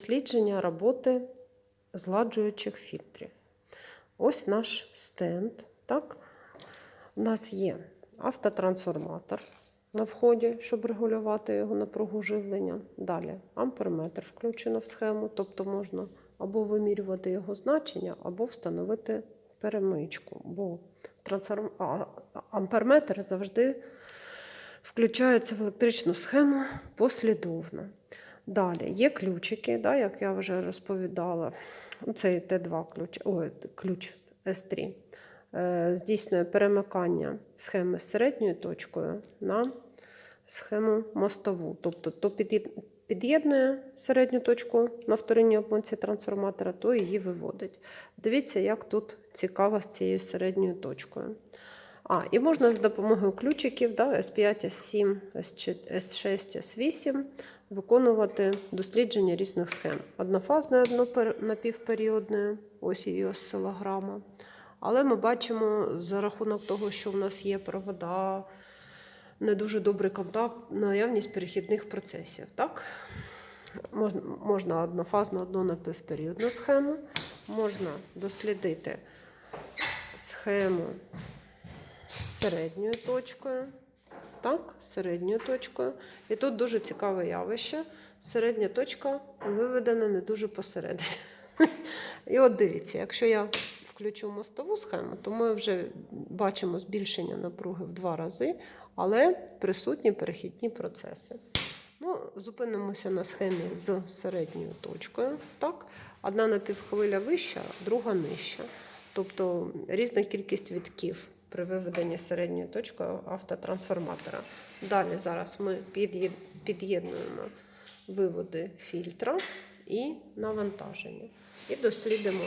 Дослідження роботи зладжуючих фільтрів. Ось наш стенд. Так? У нас є автотрансформатор на вході, щоб регулювати його напругу живлення. Далі амперметр включено в схему, тобто можна або вимірювати його значення, або встановити перемичку. Бо трансформ... амперметр завжди включається в електричну схему послідовно. Далі є ключики, да, як я вже розповідала. Цей Т2 ключ, ой, ключ С3 е, здійснює перемикання схеми з середньою точкою на схему мостову. Тобто то під'єднує середню точку на вторинній обмотці трансформатора, то її виводить. Дивіться, як тут цікаво з цією середньою точкою. А, і можна з допомогою ключиків да, S5, S7, S6, S8 виконувати дослідження різних схем. Однофазної, напівперіодної, ось її осцилограма. Але ми бачимо за рахунок того, що в нас є провода, не дуже добрий контакт, наявність перехідних процесів. Так? Можна, можна однофазну одну напівперіодну схему, можна дослідити схему з середньою точкою. Так, середньою точкою. І тут дуже цікаве явище. Середня точка виведена не дуже посередині. І от дивіться, якщо я включу мостову схему, то ми вже бачимо збільшення напруги в два рази, але присутні перехідні процеси. Ну, зупинимося на схемі з середньою точкою. Так? Одна напівхвиля вища, друга нижча. Тобто різна кількість вітків при виведенні середньої точки автотрансформатора. Далі зараз ми під'єднуємо виводи фільтра і навантаження. І дослідимо